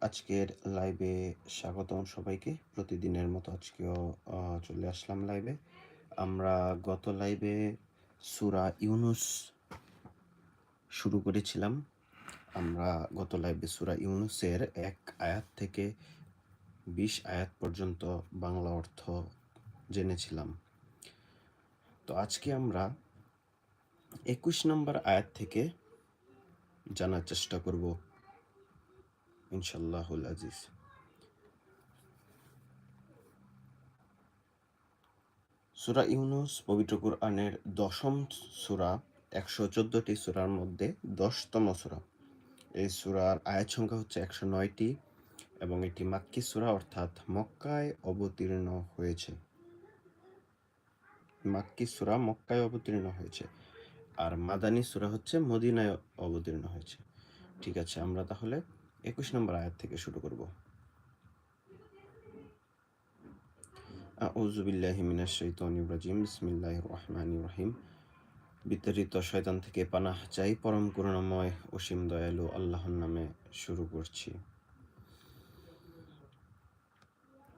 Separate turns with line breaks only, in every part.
আজকের লাইভে স্বাগতম সবাইকে। প্রতিদিনের মতো আজকেও চলে আসলাম লাইভে। আমরা গত লাইভে সুরা ইউনুস শুরু করেছিলাম। আমরা গত লাইভে সুরা ইউনুসের এক আয়াত থেকে বিশ আয়াত পর্যন্ত বাংলা অর্থ জেনেছিলাম। তো আজকে আমরা একুশ নম্বর আয়াত থেকে জানার চেষ্টা করব। ইনশাল্লাহুল আজিজ। সুরা ইউনুস পবিত্র কোরআনের দশম সুরা, একশো চোদ্দটি সুরার মধ্যে দশতম সুরা। এই সুরার আয়াত সংখ্যা হচ্ছে একশো নয়টি এবং এটি মাক্কি সুরা অর্থাৎ মক্কায় অবতীর্ণ হয়েছে। মাক্কি সুরা মক্কায় অবতীর্ণ হয়েছে। আর মাদানী সুরা হচ্ছে মদিনায় অবতীর্ণ হয়েছে। ঠিক আছে, আমরা তাহলে একুশ নম্বর আয়াত থেকে শুরু করব। আউযু বিল্লাহি মিনাশ শাইতানির রাজিম, বিসমিল্লাহির রহমানির রহিম। বিতাড়িত শয়তান থেকে পানাহ চাই, পরম করুণাময় অসীম দয়ালু আল্লাহর নামে শুরু করছি।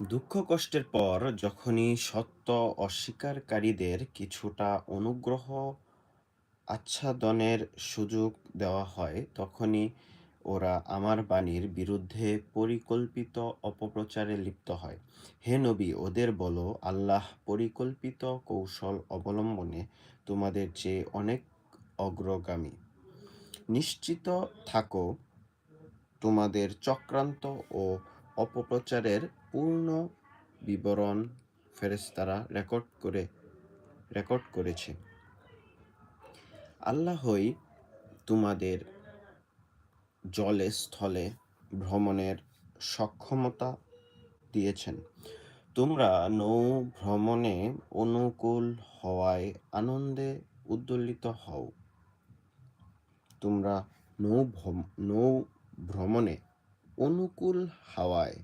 দুঃখ কষ্টের পর যখনই সত্য অস্বীকারীদের কিছুটা অনুগ্রহ আচ্ছাদনের সুযোগ দেওয়া হয়, তখনই ওরা আমার বাণীর বিরুদ্ধে পরিকল্পিত অপপ্রচারে লিপ্ত হয়। হে নবী, ওদের বলো, আল্লাহ পরিকল্পিত কৌশল অবলম্বনে তোমাদের চেয়ে অনেক অগ্রগামী। নিশ্চিত থাকো, তোমাদের চক্রান্ত ও অপপ্রচারের পূর্ণ বিবরণ ফেরেস্তারা রেকর্ড করে, রেকর্ড করেছে। আল্লাহই তোমাদের জলে, স্থলে ভ্রমণের সক্ষমতা দিয়েছেন। তোমরা নৌ ভ্রমণে অনুকূল হওয়ায় আনন্দে উদ্দোলিত হও। তোমরা নৌ নৌ ভ্রমণে অনুকূল হাওয়ায়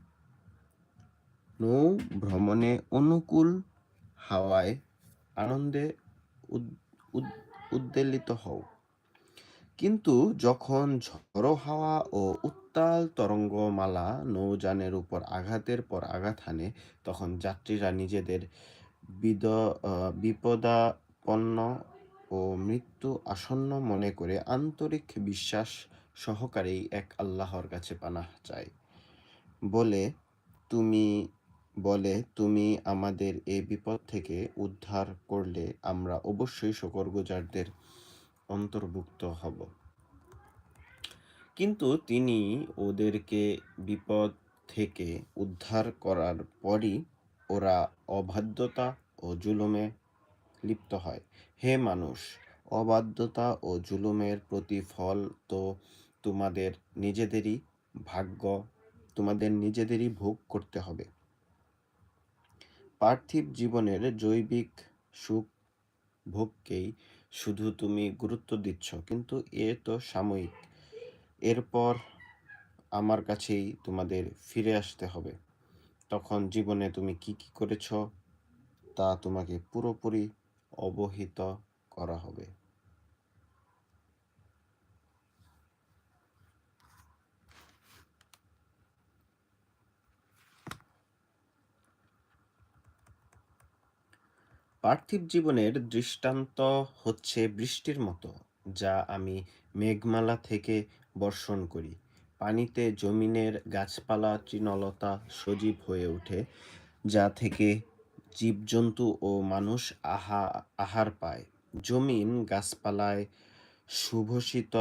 নৌ ভ্রমণে অনুকূল হাওয়ায় আনন্দে উদ- উদ্বেলিত হও। কিন্তু যখন ঝড়ো হাওয়া ও উত্তাল তরঙ্গমালা নৌযানের উপর আঘাতের পর আঘাত হানে, তখন যাত্রীরা নিজেদের বিদ বিপদাপন্ন ও মৃত্যু আসন্ন মনে করে আন্তরিক বিশ্বাস সহকারেই এক আল্লাহর কাছে পানাহ চায়। বলে, তুমি বলে, তুমি আমাদের এ বিপদ থেকে উদ্ধার করলে আমরা অবশ্যই শকরগুজারদের অন্তর্ভুক্ত হব। কিন্তু তিনি ওদেরকে বিপদ থেকে উদ্ধার করার পরই ওরা অবাধ্যতা ও জুলুমে লিপ্ত হয়। হে মানুষ, অবাধ্যতা ও জুলুমের প্রতিফল তো তোমাদের নিজেদেরই ভাগ্য, তোমাদের নিজেদেরই ভোগ করতে হবে। পার্থিব জীবনের জৈবিক সুখ ভোগকেই শুধু তুমি গুরুত্ব দিচ্ছ, কিন্তু এ তো সাময়িক। এরপর আমার কাছেই তোমাদের ফিরে আসতে হবে। তখন জীবনে তুমি কি কি করেছ, তা তোমাকে পুরোপুরি অবহিত করা হবে। পার্থিব জীবনের দৃষ্টান্ত হচ্ছে বৃষ্টির মতো, যা আমি মেঘমালা থেকে বর্ষণ করি। পানিতে জমিনের গাছপালা তৃণলতা সজীব হয়ে ওঠে, যা থেকে জীবজন্তু ও মানুষ আহা, আহার পায়। জমিন গাছপালায় সুভূষিত,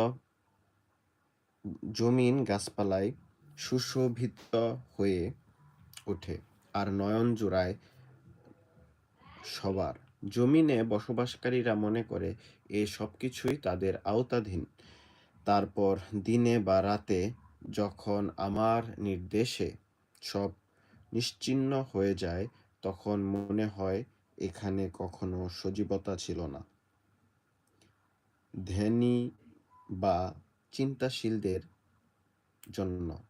জমিন গাছপালায় সুশোভিত হয়ে ওঠে, আর নয়ন জোড়ায় সবার। জমিনে বসবাসকারীরা মনে করে, এ সব কিছুই তাদের আওতাধীন। তারপর দিনে বা রাতে যখন আমার নির্দেশে সব নিশ্চিহ্ন হয়ে যায়, তখন মনে হয় এখানে কখনো সজীবতা ছিল না। ধ্যানী বা চিন্তাশীলদের জন্য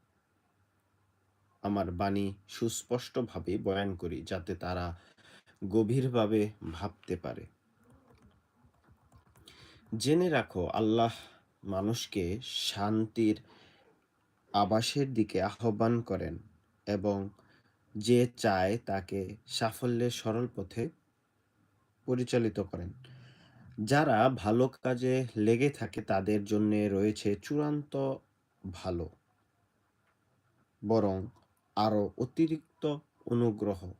আমার বাণী সুস্পষ্টভাবে বয়ান করি, যাতে তারা গভীরভাবে ভাবতে পারে। জেনে রাখো, আল্লাহ মানুষকে শান্তির আবাসের দিকে আহ্বান করেন এবং যে চায় তাকে সাফল্যের সরল পথে পরিচালিত করেন। যারা ভালো কাজে লেগে থাকে তাদের জন্য রয়েছে চূড়ান্ত ভালো, বরং আরও অতিরিক্ত অনুগ্রহ।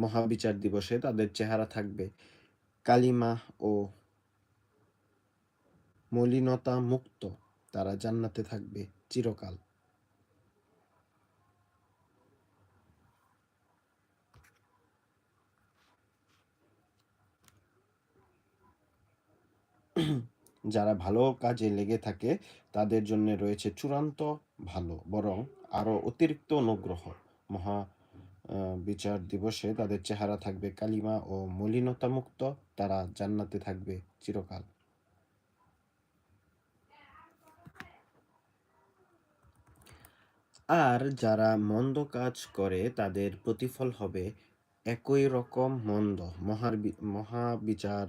মহাবিচার দিবসে তাদের চেহারা থাকবে। কালিমা ও মলিনতা মুক্ত, তারা জান্নাতে থাকবে চিরকাল। যারা ভালো কাজে লেগে থাকে, তাদের জন্য রয়েছে চূড়ান্ত ভালো, বরং আরও অতিরিক্ত অনুগ্রহ। মহা বিচার দিবসে তাদের চেহারা থাকবে কালিমা ও মলিনতা মুক্ত তারা জান্নাতে থাকবে চিরকাল। আর যারা মন্দ কাজ করে, তাদের প্রতিফল হবে একই রকম মন্দ। মহার মহাবিচার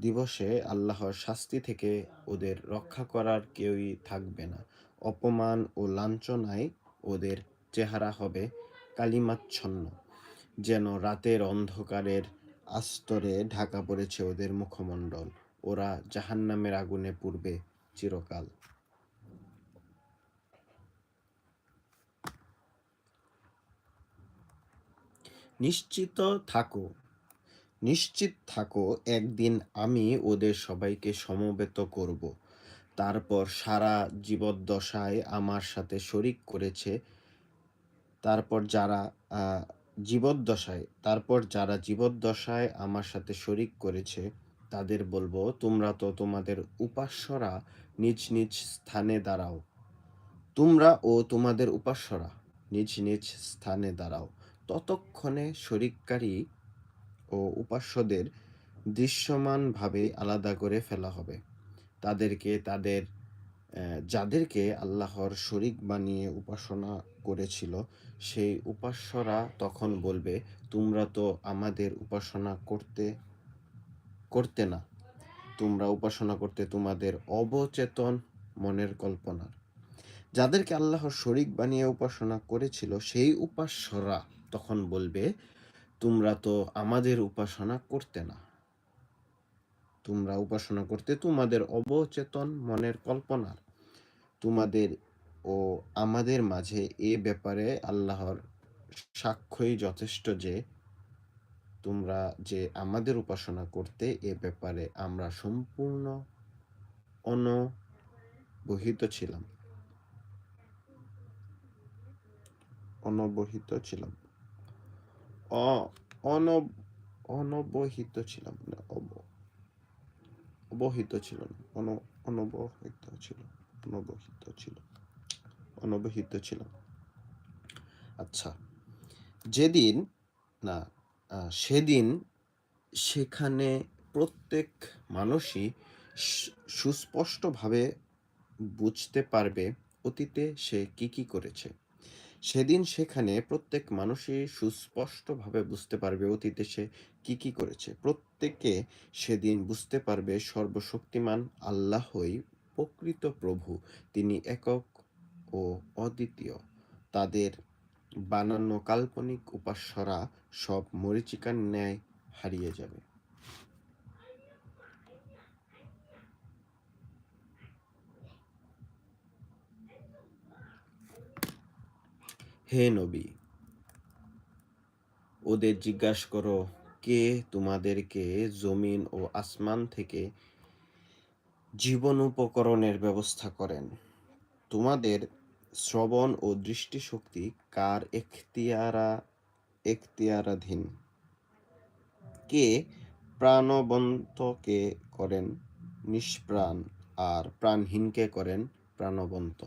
দিবসে আল্লাহর শাস্তি থেকে ওদের রক্ষা করার কেউই থাকবে না। অপমান ও লাঞ্ছনায় ওদের চেহারা হবে কালিমাচ্ছন্ন, যেন রাতের অন্ধকারের আস্তরে ঢাকা পড়েছে ওদের মুখমণ্ডল। ওরা জাহান্নামের আগুনে পূর্বে চিরকাল। নিশ্চিত থাকো নিশ্চিত থাকো, একদিন আমি ওদের সবাইকে সমবেত করব। তারপর সারা জীবদ্দশায় আমার সাথে শরিক করেছে তারপর যারা জীবদ্দশায়, তারপর যারা জীবদ্দশায় আমার সাথে শরিক করেছে, তাদের বলব, তোমরা তো তোমাদের উপাস্যরা নিজ নিজ স্থানে দাঁড়াও। তোমরা ও তোমাদের উপাস্যরা নিজ নিজ স্থানে দাঁড়াও। ততক্ষণে শরিককারী ও উপাস্যদের দৃশ্যমানভাবে আলাদা করে ফেলা হবে। তাদেরকে তাদের যাদেরকে আল্লাহর শরিক বানিয়ে উপাসনা করেছিল, সেই উপাস্যরা তখন বলবে, তোমরা তো আমাদের উপাসনা করতে করতে না। তোমরা উপাসনা করতে তোমাদের অবচেতন মনের কল্পনার। যাদেরকে আল্লাহর শরিক বানিয়ে উপাসনা করেছিল, সেই উপাস্যরা তখন বলবে, তোমরা তো আমাদের উপাসনা করতে না। তোমরা উপাসনা করতে তোমাদের অবচেতন মনের কল্পনার। তোমাদের ও আমাদের মাঝে এ ব্যাপারে আল্লাহর সাক্ষ্যই যথেষ্ট যে তোমরা যে আমাদের উপাসনা করতে এ ব্যাপারে আমরা সম্পূর্ণ অনবহিত ছিলাম। অনবহিত ছিলাম। অনবহিত ছিলাম না অব, অবহিত ছিল অন, অনবহিত ছিল অনবহিত ছিল অনবহিত ছিল। আচ্ছা যেদিন, না সেদিন সেখানে প্রত্যেক মানুষই সুস্পষ্টভাবে বুঝতে পারবে অতীতে সে কি কি করেছে। সেদিন সেখানে প্রত্যেক মানুষই সুস্পষ্টভাবে বুঝতে পারবে অতীতে সে কি কি করেছে। প্রত্যেকে সেদিন বুঝতে পারবে সর্বশক্তিমান আল্লাহই প্রকৃত প্রভু। তিনি একক ও অদ্বিতীয়। তাদের বানানো কাল্পনিক উপাস্যরা সব মরিচিকার ন্যায় হারিয়ে যাবে। হে নবী, ওদের জিজ্ঞাসা করো, কে তোমাদেরকে জমিন ও আসমান থেকে জীবন উপকরণের ব্যবস্থা করেন? তোমাদের শ্রবণ ও দৃষ্টিশক্তি কার এখতিয়ারা, এখতিয়ারাধীন? কে প্রাণবন্তকে করেন? নিষ্প্রাণ। আর প্রাণহীনকে করেন? প্রাণবন্ত।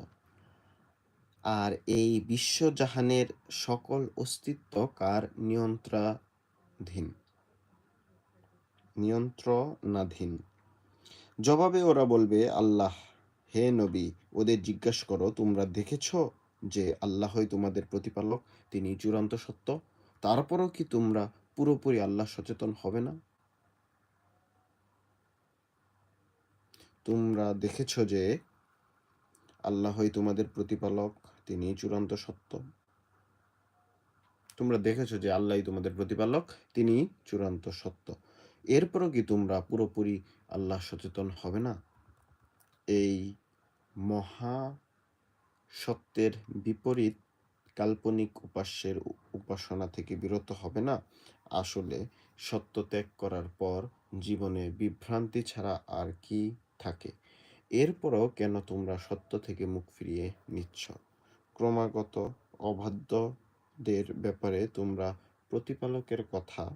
আর এই বিশ্বজাহানের সকল অস্তিত্ব কার নিয়ন্ত্রণাধীন নিয়ন্ত্রণাধীন। জবাবে ওরা বলবে, আল্লাহ। হে নবী, ওদের জিজ্ঞাসা করো, তোমরা দেখেছ যে আল্লাহই তোমাদের প্রতিপালক, তিনি চূড়ান্ত সত্য, তারপরও কি তোমরা পুরোপুরি আল্লাহ সচেতন হবে না? তোমরা দেখেছ যে আল্লাহই তোমাদের প্রতিপালক, তিনি চূড়ান্ত সত্য। তোমরা দেখেছ যে আল্লাহই তোমাদের প্রতিপালক, তিনি চূড়ান্ত সত্য। এরপরও কি তোমরা পুরোপুরি আল্লাহ সচেতন হবে না? এই মহা সত্যের বিপরীত কাল্পনিক উপাস্যের উপাসনা থেকে বিরত হবে না। আসলে সত্য ত্যাগ করার পর জীবনে বিভ্রান্তি ছাড়া আর কি থাকে? এরপরও কেন তোমরা সত্য থেকে মুখ ফিরিয়ে নিচ্ছ? ক্রমাগত অবাধ্যদের ব্যাপারে তোমরা প্রতিপালকের কথা,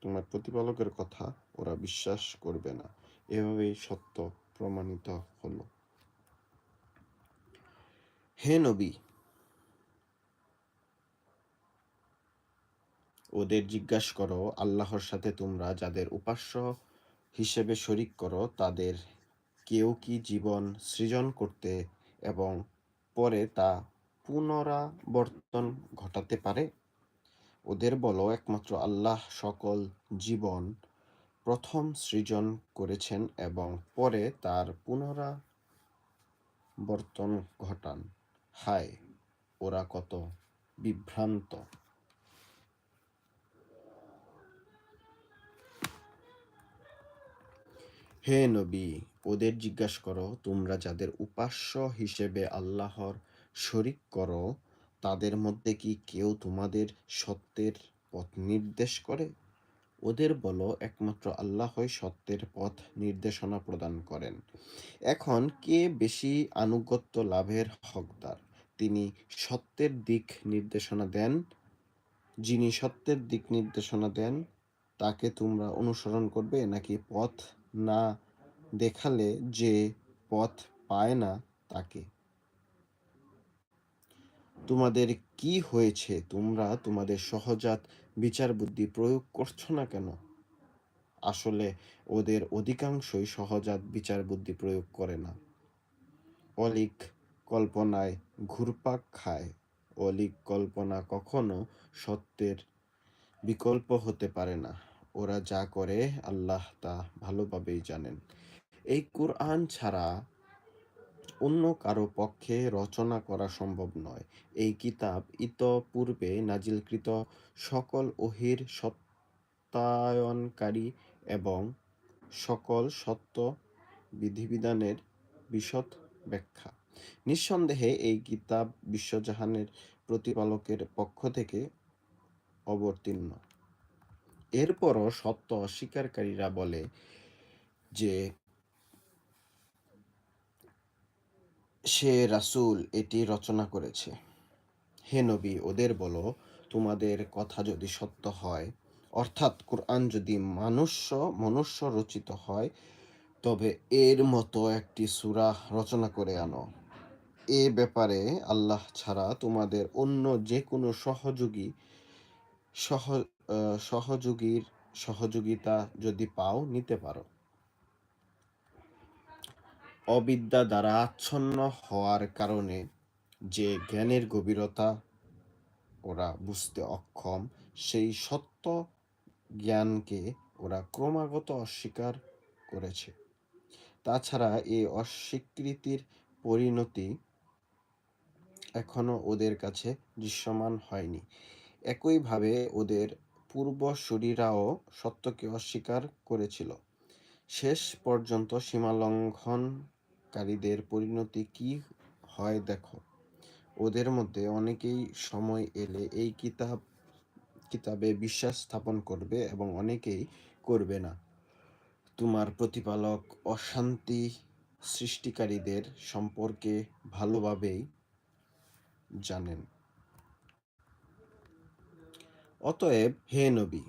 তোমার প্রতিপালকের কথা ওরা বিশ্বাস করবে না। এভাবেই সত্য প্রমাণিত হলো। হে নবী, ওদের জিজ্ঞাসা করো, আল্লাহর সাথে তোমরা যাদের উপাস্য হিসেবে শরিক করো, তাদের কেউ কি জীবন সৃজন করতে এবং পরে তা পুনরাবর্তন ঘটাতে পারে? ওদের বলো, একমাত্র আল্লাহ সকল জীবন প্রথম সৃজন করেছেন এবং পরে তার পুনরাবর্তন ঘটান। হায় ওরা কত বিভ্রান্ত। হে নবী, ওদের জিজ্ঞাসা করো, তোমরা যাদের উপাস্য হিসেবে আল্লাহর শরিক করো, তাদের মধ্যে কি কেউ তোমাদের সত্যের পথ নির্দেশ করে? ওদের বলো, একমাত্র আল্লাহই সত্যের পথ নির্দেশনা প্রদান করেন। এখন কে বেশি আনুগত্য লাভের হকদার? তিনি সত্যের দিক নির্দেশনা দেন। যিনি সত্যের দিক নির্দেশনা দেন, তাকে তোমরা অনুসরণ করবে নাকি পথ না দেখালে যে পথ পায় না তাকে। তোমাদের কি হয়েছে? তোমরা তোমাদের সহজাত বিচার বুদ্ধি প্রয়োগ করছ না কেন? আসলে ওদের অধিকাংশই সহজাত বিচার বুদ্ধি প্রয়োগ করে না। অলিক কল্পনায় ঘুরপাক খায়। অলিক কল্পনা কখনো সত্যের বিকল্প হতে পারে না। ওরা যা করে আল্লাহ তা ভালোভাবেই জানেন। এই কোরআন ছাড়া অন্য কারও পক্ষে রচনা করা সম্ভব নয়। এই কিতাব ইতপূর্বে নাজিলকৃত সকল ওহির সত্যায়নকারী এবং সকল সত্য বিধিবিধানের বিশদ ব্যাখ্যা। নিঃসন্দেহে এই কিতাব বিশ্বজাহানের প্রতিপালকের পক্ষ থেকে অবতীর্ণ। এরপরও সত্য অস্বীকারীরা বলে যে সে রাসূল এটি রচনা করেছে। হে নবী, ওদের বলো, তোমাদের কথা যদি সত্য হয়, অর্থাৎ কোরআন যদি মানুষ্য, মনুষ্য রচিত হয়, তবে এর মতো একটি সূরা রচনা করে আনো। এ ব্যাপারে আল্লাহ ছাড়া তোমাদের অন্য যে কোনো সহযোগী, সহ সহযোগীর সহযোগিতা যদি পাও নিতে পারো। অবিদ্যা দ্বারা আচ্ছন্ন হওয়ার কারণে যে জ্ঞানের গভীরতা ওরা বুঝতে অক্ষম, সেই সত্য জ্ঞানকে ওরা ক্রমাগত অস্বীকার করেছে। তাছাড়া এই অস্বীকৃতির পরিণতি এখনও ওদের কাছে দৃশ্যমান হয়নি। একইভাবে ওদের পূর্বসূরীরাও সত্যকে অস্বীকার করেছিল। শেষ পর্যন্ত সীমালঙ্ঘনকারীদের পরিণতি কি হয় দেখো। ওদের মধ্যে অনেকেই সময় এলে এই কিতাব, কিতাবে বিশ্বাস স্থাপন করবে এবং অনেকেই করবে না। তোমার প্রতিপালক অশান্তি সৃষ্টিকারীদের সম্পর্কে ভালোভাবেই জানেন। অতএব হে নবী,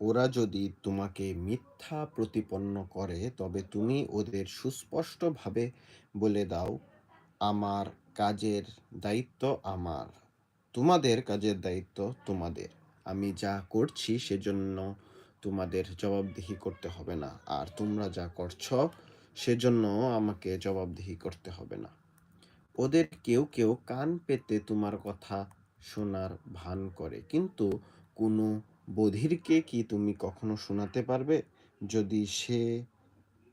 ওরা যদি তোমাকে মিথ্যা প্রতিপন্ন করে, তবে তুমি ওদের সুস্পষ্টভাবে বলে দাও, আমার কাজের দায়িত্ব আমার, তোমাদের কাজের দায়িত্ব তোমাদের। আমি যা করছি সেজন্য তোমাদের জবাবদিহি করতে হবে না, আর তোমরা যা করছ সেজন্য আমাকে জবাবদিহি করতে হবে না। ওদের কেউ কেউ কান পেতে তোমার কথা শোনার ভান করে। কিন্তু কোনো বধিরকে কি তুমি কখনো শোনাতে পারবে? যদি সে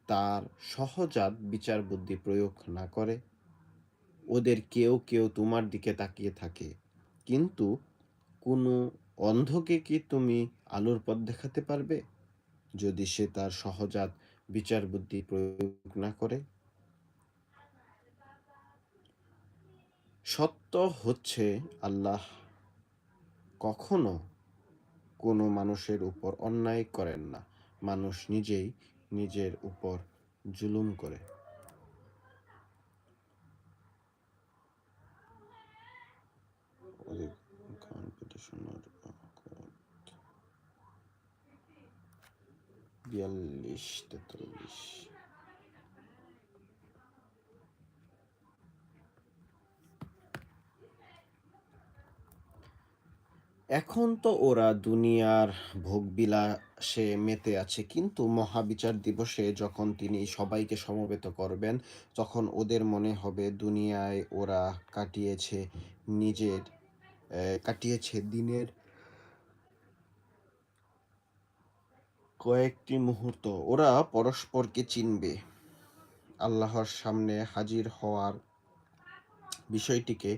তার সহজাত বিচার বুদ্ধি প্রয়োগ না করে, ওদের কেউ কেউ তোমার দিকে তাকিয়ে থাকে। কিন্তু কোনো অন্ধকে কি তুমি আলোর পথ দেখাতে পারবে? যদি সে তার সহজাত বিচার বুদ্ধি প্রয়োগ না করে সত্য হচ্ছে আল্লাহ কখনো কোনো মানুষের উপর অন্যায় করেন না। মানুষ নিজেই নিজের উপর জুলুম করে। বিয়াল্লিশ তেতাল্লিশ। এখন তো ওরা দুনিয়ার ভোগবিলাসে মেতে আছে, কিন্তু মহাবিচার দিবসে যখন তিনি সবাইকে সমবেত করবেন, তখন ওদের মনে হবে দুনিয়ায় ওরা কাটিয়েছে নিজের কাটিয়েছে দিনের কয়েকটি মুহূর্ত। ওরা পরস্পরকে চিনবে। আল্লাহর সামনে হাজির হওয়ার বিষয়টিকে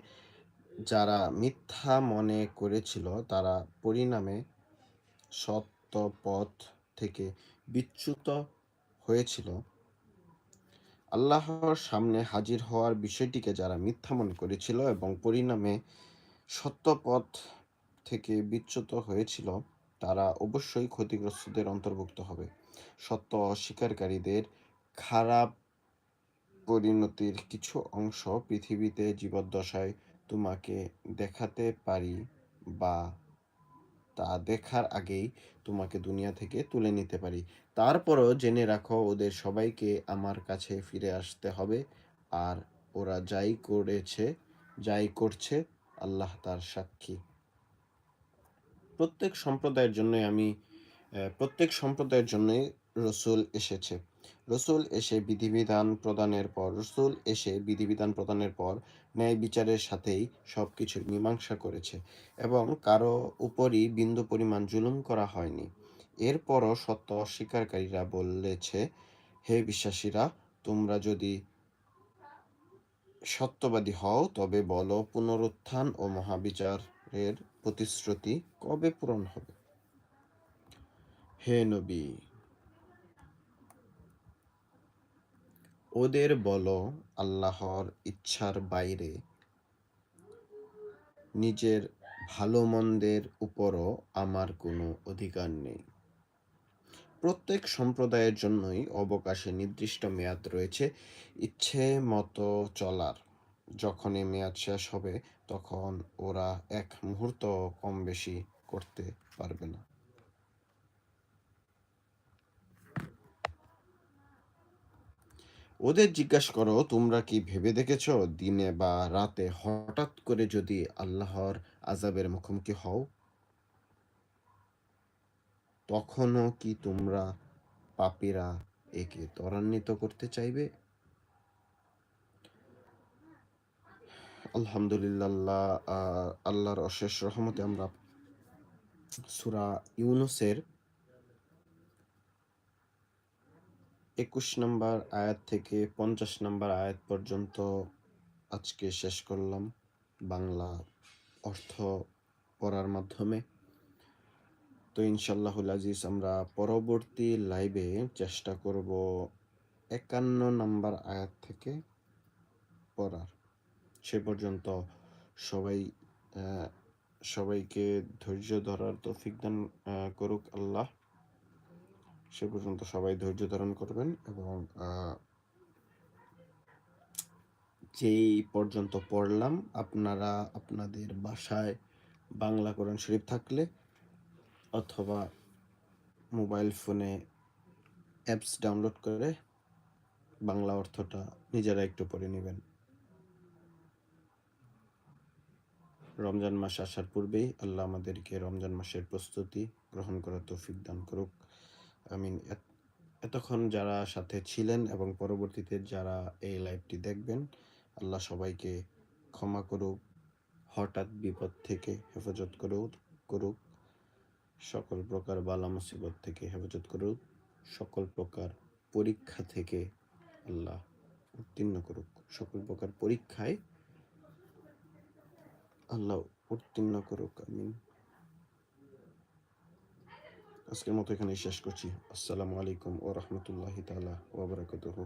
যারা মিথ্যা মনে করেছিল, তারা পরিণামে সত্য পথ থেকে বিচ্যুত হয়েছিল। আল্লাহর সামনে হাজির হওয়ার বিষয়টিকে যারা মিথ্যা মনে করেছিল এবং পরিণামে সত্য পথ থেকে বিচ্যুত হয়েছিল, তারা অবশ্যই ক্ষতিগ্রস্তদের অন্তর্ভুক্ত হবে। সত্য অস্বীকারীদের খারাপ পরিণতির কিছু অংশ পৃথিবীতে জীবদ্দশায় তোমাকে দেখাতে পারি বা তা দেখার আগেই তোমাকে দুনিয়া থেকে তুলে নিতে পারি। তারপরও জেনে রাখো, ওদের সবাইকে আমার কাছে ফিরে আসতে হবে। আর ওরা যাই করেছে, যাই করছে, আল্লাহ তার সাক্ষী। প্রত্যেক সম্প্রদায়ের জন্যই আমি প্রত্যেক সম্প্রদায়ের জন্যই রসুল এসেছে। রসুল এসে বিধিবিধান প্রদানের পর, রসুল এসে বিধিবিধান প্রদানের পর ন্যায় বিচারের সাথেই সব কিছুর মীমাংসা করেছে এবং কারও উপরই বিন্দু পরিমাণ জুলুম করা হয়নি। এরপরও সত্য অস্বীকারীরা বলেছে, হে বিশ্বাসীরা, তোমরা যদি সত্যবাদী হও, তবে বলো পুনরুত্থান ও মহাবিচারের প্রতিশ্রুতি কবে পূরণ হবে? হে নবী ওদের বলো আল্লাহর ইচ্ছার বাইরে। নিজের ভালো মন্দের উপরও আমার কোনো অধিকার নেই। প্রত্যেক সম্প্রদায়ের জন্যই অবকাশে নির্দিষ্ট মেয়াদ রয়েছে ইচ্ছে মতো চলার। যখন এই মেয়াদ শেষ হবে, তখন ওরা এক মুহূর্ত কম বেশি করতে পারবে না। ওদের জিজ্ঞাসা করো, তোমরা কি ভেবে দেখেছ দিনে বা রাতে হঠাৎ করে যদি আল্লাহর আজাবের মুখোমুখি হও? তখনও কি তোমরা পাপীরা একে ত্বরান্বিত করতে চাইবে? আলহামদুলিল্লাহ আল্লাহর অশেষ রহমতে আমরা সুরা ইউনুসের একুশ নম্বর আয়াত থেকে পঞ্চাশ নম্বর আয়াত পর্যন্ত আজকে শেষ করলাম বাংলা অর্থ পড়ার মাধ্যমে। তো ইনশাল্লাহুল আজিজ আমরা পরবর্তী লাইভে চেষ্টা করব একান্ন নম্বর আয়াত থেকে পড়ার। সে পর্যন্ত সবাই সবাইকে ধৈর্য ধরার তৌফিক দান করুক আল্লাহ। সে পর্যন্ত সবাই ধৈর্য ধারণ করবেন এবং যেই পর্যন্ত পড়লাম, আপনারা আপনাদের বাসায় বাংলা কোরআন শরীফ থাকলে অথবা মোবাইল ফোনে অ্যাপস ডাউনলোড করে বাংলা অর্থটা নিজেরা একটু পড়ে নেবেন। রমজান মাস আসার পূর্বেই আল্লাহ আমাদেরকে রমজান মাসের প্রস্তুতি গ্রহণ করার তৌফিক দান করুক। আমিন এতক্ষণ যারা সাথে ছিলেন এবং পরবর্তীতে যারা এই লাইভটি দেখবেন, আল্লাহ সবাইকে ক্ষমা করুক, হঠাৎ বিপদ থেকে হেফাজত করুক করুক, সকল প্রকার বালা মুসিবত থেকে হেফাজত করুক, সকল প্রকার পরীক্ষা থেকে আল্লাহ উত্তীর্ণ করুক। সকল প্রকার পরীক্ষায় আল্লাহ উত্তীর্ণ করুক, আমিন। আজকের মতো এখানে শেষ করছি। আসসালামু আলাইকুম ও রহমতুল্লাহি তালা ওবরাকাতুহু